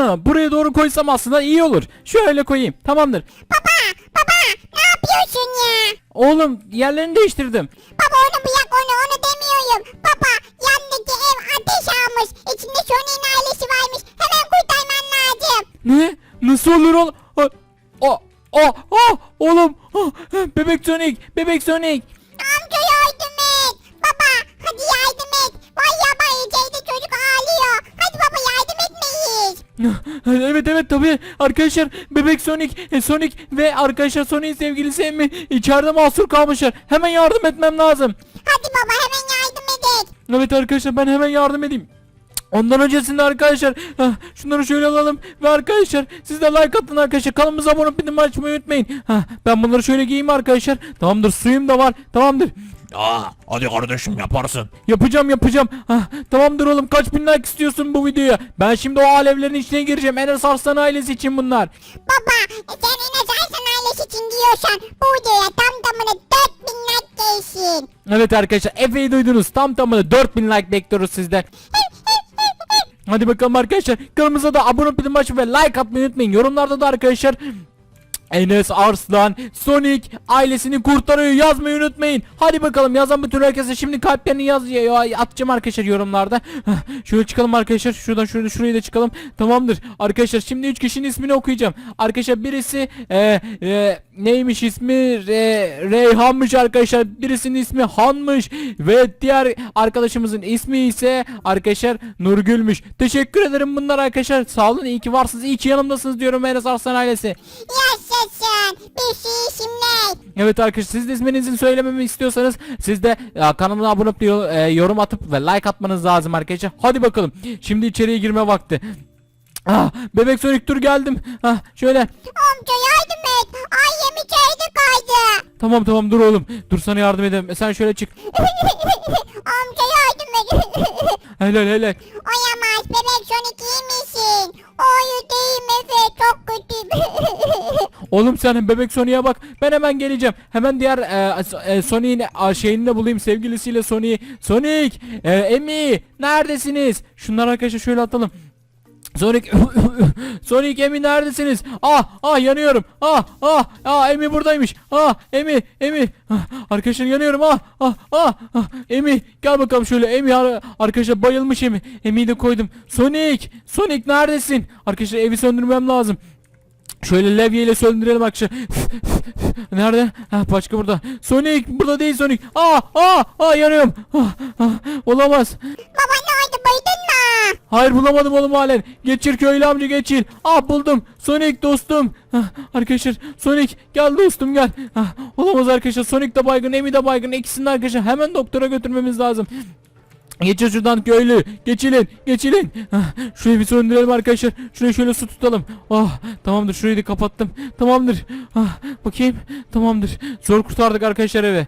Ha, buraya doğru koysam aslında iyi olur. Şöyle koyayım. Tamamdır. Baba baba ne yapıyorsun ya? Oğlum yerlerini değiştirdim. Baba onu bırak onu onu demiyorum. Baba yandaki ev ateş almış. İçinde Sony'nin ailesi varmış. Hemen kurtarman lazım. Ne? Nasıl olur oğlum? Aa, aa, aa, aa, oğlum. Ah, Bebek Sonic. Bebek Sonic. Evet evet tabii arkadaşlar bebek Sonic e, Sonic ve arkadaşlar Sonic'in sevgilisi Emmi içeride mahsur kalmışlar hemen yardım etmem lazım Hadi baba hemen yardım edelim. Evet arkadaşlar ben hemen yardım edeyim Ondan öncesinde arkadaşlar ah, şunları şöyle alalım ve arkadaşlar siz de like atın arkadaşlar kanalımıza abone olup bildirim açmayı unutmayın. Ah, ben bunları şöyle giyeyim arkadaşlar. Tamamdır suyum da var tamamdır. Aa, hadi kardeşim yaparsın. Yapacağım yapacağım. Ah, tamamdır oğlum kaç bin like istiyorsun bu videoya? Ben şimdi o alevlerin içine gireceğim. Enes Arslan ailesi için bunlar. Baba sen Enes Arslan ailesi için diyorsan bu videoya tam tamına 4000 like gelsin. Evet arkadaşlar Efe'yi duydunuz. Tam tamına 4000 like bekliyoruz sizden. Hadi bakalım arkadaşlar. Kanalımıza da abone açmayı ve like atmayı unutmayın. Yorumlarda da arkadaşlar Enes Arslan Sonic ailesini kurtarıyor yazmayı unutmayın. Hadi bakalım yazan bütün herkese şimdi kalplerini yaz ya, ya- atacağım arkadaşlar yorumlarda. Şöyle çıkalım arkadaşlar. Şuradan şurada şuraya da çıkalım. Tamamdır. Arkadaşlar şimdi 3 kişinin ismini okuyacağım. Arkadaşlar birisi e, e, neymiş ismi Re, Reyhan'mış arkadaşlar. Birisinin ismi Han'mış ve diğer arkadaşımızın ismi ise arkadaşlar Nurgül'müş. Teşekkür ederim bunlar arkadaşlar. Sağ olun iyi ki varsınız. iyi ki yanımdasınız diyorum Enes Arslan ailesi. Yaşasın. Bir şey isimler. Evet arkadaşlar siz de isminizi söylememi istiyorsanız siz de e, kanalıma abone olup e, yorum atıp ve like atmanız lazım arkadaşlar. Hadi bakalım. Şimdi içeriye girme vakti. Ah, bebek Sonic dur geldim. Ah, şöyle. Amca yardım et. Ailem içeride kaldı. Tamam tamam dur oğlum. Dur sana yardım edeyim. Sen şöyle çık. Amca yardım et. Helal helal. Oyamaz bebek Sonic iyi misin? Oyu değil Efe çok kötü. Oğlum sen bebek Sonic'e bak. Ben hemen geleceğim. Hemen diğer e, e, Sonic'in şeyini de bulayım sevgilisiyle Sonic'i. Sonic, e, Emi neredesiniz? Şunları arkadaşlar şöyle atalım. Sonic Sonic Emi neredesiniz? Ah ah yanıyorum. Ah ah ah Emi buradaymış. Ah Emi Emi Ah, arkadaşlar yanıyorum. Ah ah ah ah Emi gel bakalım şöyle Emi ar- arkadaşlar bayılmış Emi. Emi'yi de koydum. Sonic Sonic neredesin? Arkadaşlar evi söndürmem lazım. Şöyle levyeyle söndürelim arkadaşlar. Nerede? Ha başka burada. Sonic burada değil Sonic. Aa aa aa yanıyorum. Ah, ah, olamaz. Baba ne oldu baydın mı? Hayır bulamadım oğlum halen. Geçir köylü amca geçir. Ah buldum. Sonic dostum. Ah, arkadaşlar Sonic gel dostum gel. Ah, olamaz arkadaşlar. Sonic de baygın, Emi de baygın. İkisini de arkadaşlar hemen doktora götürmemiz lazım. Geçin şuradan köylü. Geçilin. Geçilin. Ah, şurayı bir söndürelim arkadaşlar. Şuraya şöyle su tutalım. Ah, tamamdır. Şurayı da kapattım. Tamamdır. Ah, bakayım. Tamamdır. Zor kurtardık arkadaşlar evi. Ee,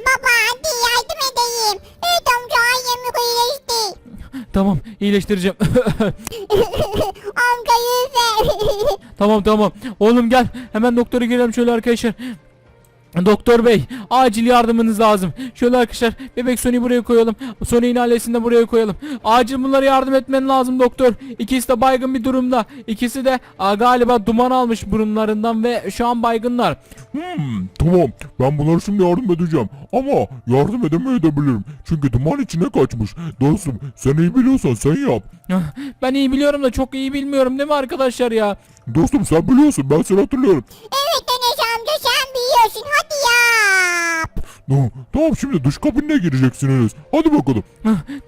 baba hadi yardım edeyim. Evet amca ailemi iyileşti. Tamam. iyileştireceğim. amca yüze. tamam tamam. Oğlum gel. Hemen doktora girelim şöyle arkadaşlar. Doktor bey acil yardımınız lazım. Şöyle arkadaşlar bebek Sony'yi buraya koyalım. Sony'in ailesini de buraya koyalım. Acil bunlara yardım etmen lazım doktor. İkisi de baygın bir durumda. İkisi de aa, galiba duman almış burunlarından ve şu an baygınlar. Hmm, tamam ben bunlara şimdi yardım edeceğim. Ama yardım edemeyebilirim. Çünkü duman içine kaçmış. Dostum sen iyi biliyorsan sen yap. Ah, Ben iyi biliyorum da çok iyi bilmiyorum değil mi arkadaşlar ya? Dostum sen biliyorsun ben seni hatırlıyorum. Evet Enes amca sen biliyorsun hadi tamam şimdi dış kabinine gireceksiniz. Hadi bakalım.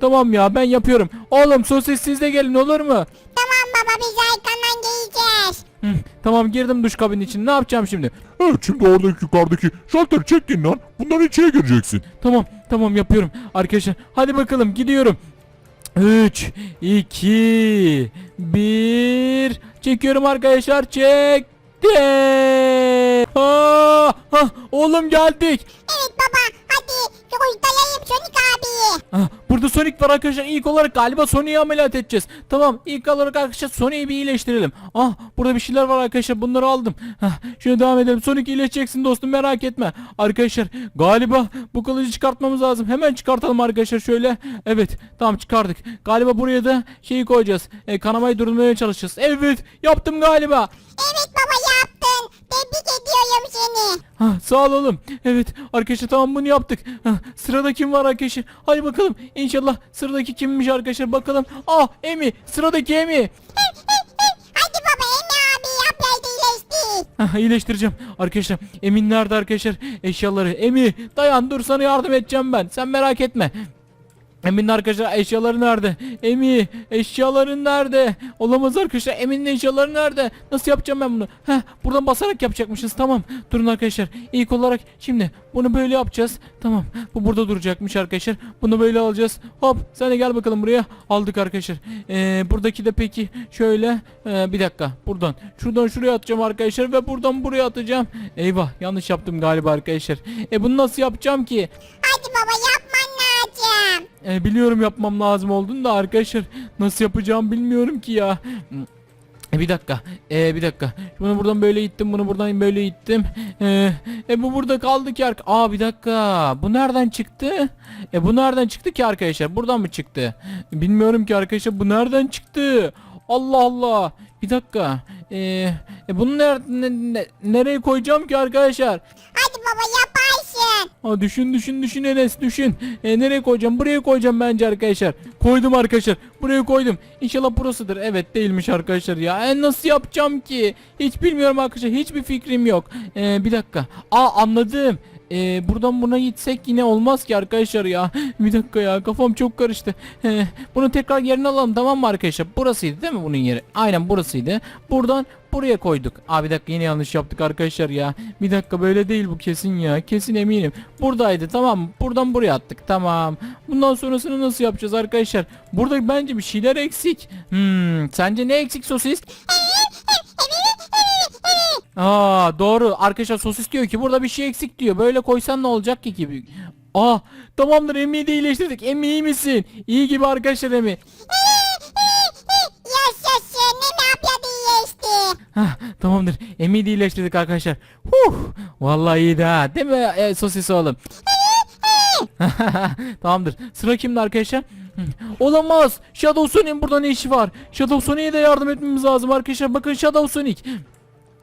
Tamam ya ben yapıyorum. Oğlum sosis siz de gelin olur mu? Tamam baba biz arkandan geleceğiz. Hı, tamam girdim duş kabinin için. Ne yapacağım şimdi? Evet şimdi oradaki yukarıdaki şalteri çekin lan. Bunların içine gireceksin. Tamam tamam yapıyorum. Arkadaşlar hadi bakalım gidiyorum. 3 2 1 Çekiyorum arkadaşlar. Çektim. Aa, ah, oğlum geldik. Burada Sonic var arkadaşlar. İlk olarak galiba Sonic'i ameliyat edeceğiz. Tamam ilk olarak arkadaşlar Sonic'i bir iyileştirelim. Ah burada bir şeyler var arkadaşlar. Bunları aldım. Ah, şöyle devam edelim. Sonic iyileşeceksin dostum merak etme. Arkadaşlar galiba bu kılıcı çıkartmamız lazım. Hemen çıkartalım arkadaşlar şöyle. Evet tamam çıkardık. Galiba buraya da şeyi koyacağız. E, kanamayı durdurmaya çalışacağız. Evet yaptım galiba. Evet baba yaptın. Tebrik ediyorum seni. Ha, sağ ol oğlum. Evet arkadaşlar tamam bunu yaptık. Ha, sırada kim var arkadaşlar? Hadi bakalım. İnşallah sıradaki kimmiş arkadaşlar bakalım. Ah Emi sıradaki Emi. Hadi baba Emre abi yap yaydı iyileşti. Ha, iyileştireceğim. Arkadaşlar Emin nerede arkadaşlar? Eşyaları. Emi dayan dur sana yardım edeceğim ben. Sen merak etme. Emin'in arkadaşlar eşyaları nerede? Emi eşyaların nerede? Olamaz arkadaşlar Emin'in eşyaları nerede? Nasıl yapacağım ben bunu? Heh buradan basarak yapacakmışız tamam. Durun arkadaşlar ilk olarak şimdi bunu böyle yapacağız. Tamam bu burada duracakmış arkadaşlar. Bunu böyle alacağız. Hop sen de gel bakalım buraya. Aldık arkadaşlar. Ee, buradaki de peki şöyle ee, bir dakika buradan şuradan şuraya atacağım arkadaşlar ve buradan buraya atacağım. Eyvah yanlış yaptım galiba arkadaşlar. E bunu nasıl yapacağım ki? Hadi baba yapman lazım. E, biliyorum yapmam lazım olduğunu da arkadaşlar nasıl yapacağım bilmiyorum ki ya. E, bir dakika. E, bir dakika. Bunu buradan böyle ittim. Bunu buradan böyle ittim. E, e, bu burada kaldı ki arka. Aa bir dakika. Bu nereden çıktı? E bu nereden çıktı ki arkadaşlar? Buradan mı çıktı? Bilmiyorum ki arkadaşlar. Bu nereden çıktı? Allah Allah. Bir dakika. E, e bunu ne- ne- nereye koyacağım ki arkadaşlar? Ha düşün düşün düşün Enes düşün. E, nereye koyacağım? Buraya koyacağım bence arkadaşlar. Koydum arkadaşlar. Buraya koydum. İnşallah burasıdır. Evet değilmiş arkadaşlar ya. E, nasıl yapacağım ki? Hiç bilmiyorum arkadaşlar. Hiçbir fikrim yok. E, bir dakika. Aa anladım. E, buradan buna gitsek yine olmaz ki arkadaşlar ya. Bir dakika ya kafam çok karıştı. E, bunu tekrar yerine alalım tamam mı arkadaşlar? Burasıydı değil mi bunun yeri? Aynen burasıydı. Buradan buraya koyduk. Aa bir dakika yine yanlış yaptık arkadaşlar ya. Bir dakika böyle değil bu kesin ya. Kesin eminim. Buradaydı tamam mı? Buradan buraya attık tamam. Bundan sonrasını nasıl yapacağız arkadaşlar? Burada bence bir şeyler eksik. Hmm, sence ne eksik sosis? Aa doğru. Arkadaşlar sosis diyor ki burada bir şey eksik diyor. Böyle koysan ne olacak ki gibi. Aa tamamdır Emi'yi de iyileştirdik. Emi iyi misin? İyi gibi arkadaşlar Emi. Yaşasın ne yapıyordu iyileşti. Hah, tamamdır. Emi'yi de iyileştirdik arkadaşlar. Huh, vallahi iyiydi ha. Değil mi e, sosis oğlum? tamamdır. Sıra kimde arkadaşlar? Olamaz. Shadow Sonic'in burada ne işi var? Shadow Sonic'e de yardım etmemiz lazım arkadaşlar. Bakın Shadow Sonic.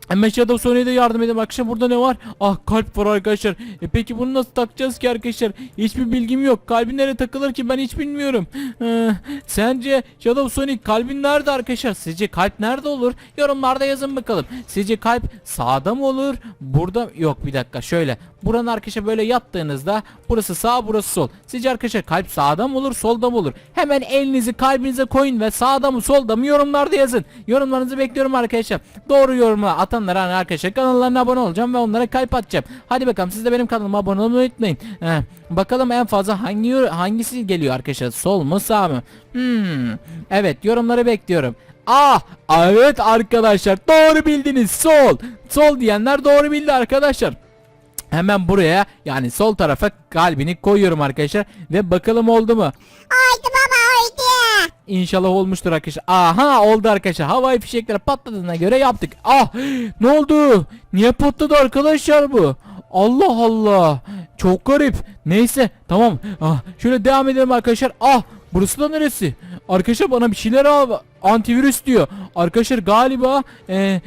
Hemen Shadow Sonic'e de yardım edelim arkadaşlar. Burada ne var? Ah kalp var arkadaşlar. E peki bunu nasıl takacağız ki arkadaşlar? Hiçbir bilgim yok. Kalbin nereye takılır ki ben hiç bilmiyorum. Ee, sence Shadow Sonic kalbin nerede arkadaşlar? Sizce kalp nerede olur? Yorumlarda yazın bakalım. Sizce kalp sağda mı olur? Burada yok bir dakika şöyle. Buranın arkadaşlar böyle yattığınızda burası sağ burası sol. Sizce arkadaşlar kalp sağda mı olur solda mı olur? Hemen elinizi kalbinize koyun ve sağda mı solda mı yorumlarda yazın. Yorumlarınızı bekliyorum arkadaşlar. Doğru yorumu atanlara hani arkadaşlar kanallarına abone olacağım ve onlara kalp atacağım. Hadi bakalım siz de benim kanalıma abone olmayı unutmayın. Heh, bakalım en fazla hangi hangisi geliyor arkadaşlar? Sol mu sağ mı? Hmm. Evet yorumları bekliyorum. Ah evet arkadaşlar doğru bildiniz sol. Sol diyenler doğru bildi arkadaşlar. Hemen buraya yani sol tarafa kalbini koyuyorum arkadaşlar ve bakalım oldu mu? Oydu baba oydu. İnşallah olmuştur arkadaşlar. Aha oldu arkadaşlar. Havai fişekler patladığına göre yaptık. Ah ne oldu? Niye patladı arkadaşlar bu? Allah Allah. Çok garip. Neyse tamam. Ah, şöyle devam edelim arkadaşlar. Ah burası da neresi? Arkadaşlar bana bir şeyler al. Antivirüs diyor. Arkadaşlar galiba e, e,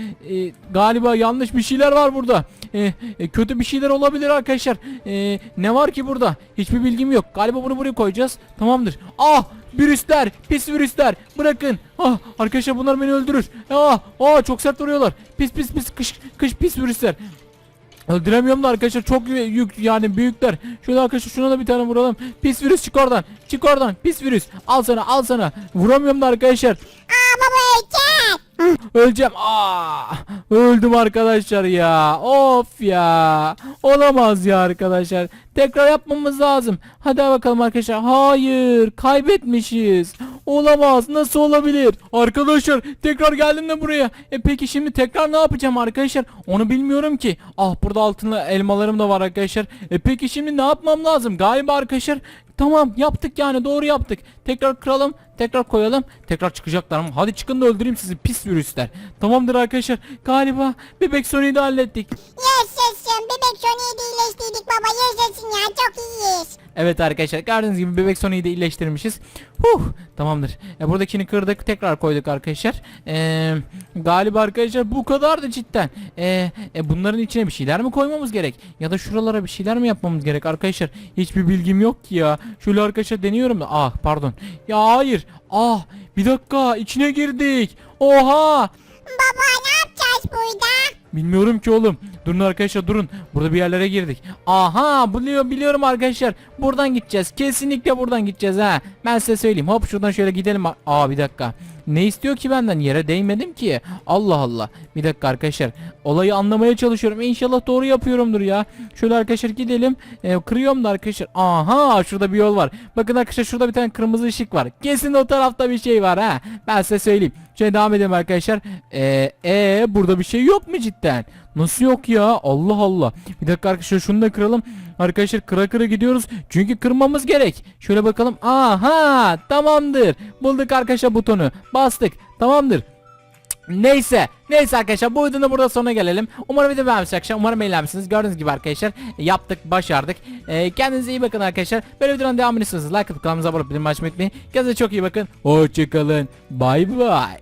galiba yanlış bir şeyler var burada. E, e, kötü bir şeyler olabilir arkadaşlar. E, ne var ki burada? Hiçbir bilgim yok. Galiba bunu buraya koyacağız. Tamamdır. Ah virüsler, pis virüsler. Bırakın. Ah arkadaşlar bunlar beni öldürür. Ah, ah çok sert vuruyorlar. Pis pis pis kış kış pis virüsler. Öldüremiyorum da arkadaşlar çok yü- yük yani büyükler. Şöyle arkadaşlar şuna da bir tane vuralım. Pis virüs çık oradan. Çık oradan. Pis virüs. Al sana al sana. Vuramıyorum da arkadaşlar. Aa baba ölecek. Öleceğim. Aa, öldüm arkadaşlar ya. Of ya. Olamaz ya arkadaşlar. Tekrar yapmamız lazım. Hadi bakalım arkadaşlar. Hayır, kaybetmişiz. Olamaz. Nasıl olabilir? Arkadaşlar tekrar geldim de buraya. E peki şimdi tekrar ne yapacağım arkadaşlar? Onu bilmiyorum ki. Ah burada altınlı elmalarım da var arkadaşlar. E peki şimdi ne yapmam lazım? Galiba arkadaşlar Tamam yaptık yani doğru yaptık. Tekrar kıralım. Tekrar koyalım. Tekrar çıkacaklar mı? Hadi çıkın da öldüreyim sizi pis virüsler. Tamamdır arkadaşlar. Galiba bebek Sony'yi de hallettik. Yaşasın Evet arkadaşlar gördüğünüz gibi bebek Sony'yi de iyileştirmişiz. Huh tamamdır. E, buradakini kırdık tekrar koyduk arkadaşlar. E, galiba arkadaşlar bu kadardı cidden. E, e, bunların içine bir şeyler mi koymamız gerek? Ya da şuralara bir şeyler mi yapmamız gerek arkadaşlar? Hiçbir bilgim yok ki ya. Şöyle arkadaşlar deniyorum da. Ah pardon. Ya hayır. Ah bir dakika içine girdik. Oha. Baba ne yapacağız burada? Bilmiyorum ki oğlum. Durun arkadaşlar durun. Burada bir yerlere girdik. Aha biliyor biliyorum arkadaşlar. Buradan gideceğiz. Kesinlikle buradan gideceğiz ha. Ben size söyleyeyim. Hop şuradan şöyle gidelim. Aa bir dakika. Ne istiyor ki benden? Yere değmedim ki. Allah Allah. Bir dakika arkadaşlar. Olayı anlamaya çalışıyorum. İnşallah doğru yapıyorumdur ya. Şöyle arkadaşlar gidelim. Ee, kırıyorum da arkadaşlar. Aha şurada bir yol var. Bakın arkadaşlar şurada bir tane kırmızı ışık var. Kesin o tarafta bir şey var ha. Ben size söyleyeyim. Şöyle devam edelim arkadaşlar. Ee, ee, burada bir şey yok mu cidden? Nasıl yok ya? Allah Allah. Bir dakika arkadaşlar şunu da kıralım. Arkadaşlar kıra kıra gidiyoruz. Çünkü kırmamız gerek. Şöyle bakalım. Aha tamamdır. Bulduk arkadaşlar butonu. Bastık. Tamamdır. Neyse. Neyse arkadaşlar bu videonun da burada sonuna gelelim. Umarım video beğenmişsiniz arkadaşlar. Umarım eğlenmişsiniz. Gördüğünüz gibi arkadaşlar e, yaptık, başardık. E, kendinize iyi bakın arkadaşlar. Böyle videonun devamını istiyorsanız like atıp kanalımıza abone olup bildirim açmayı unutmayın. Kendinize çok iyi bakın. Hoşçakalın. Bay bay.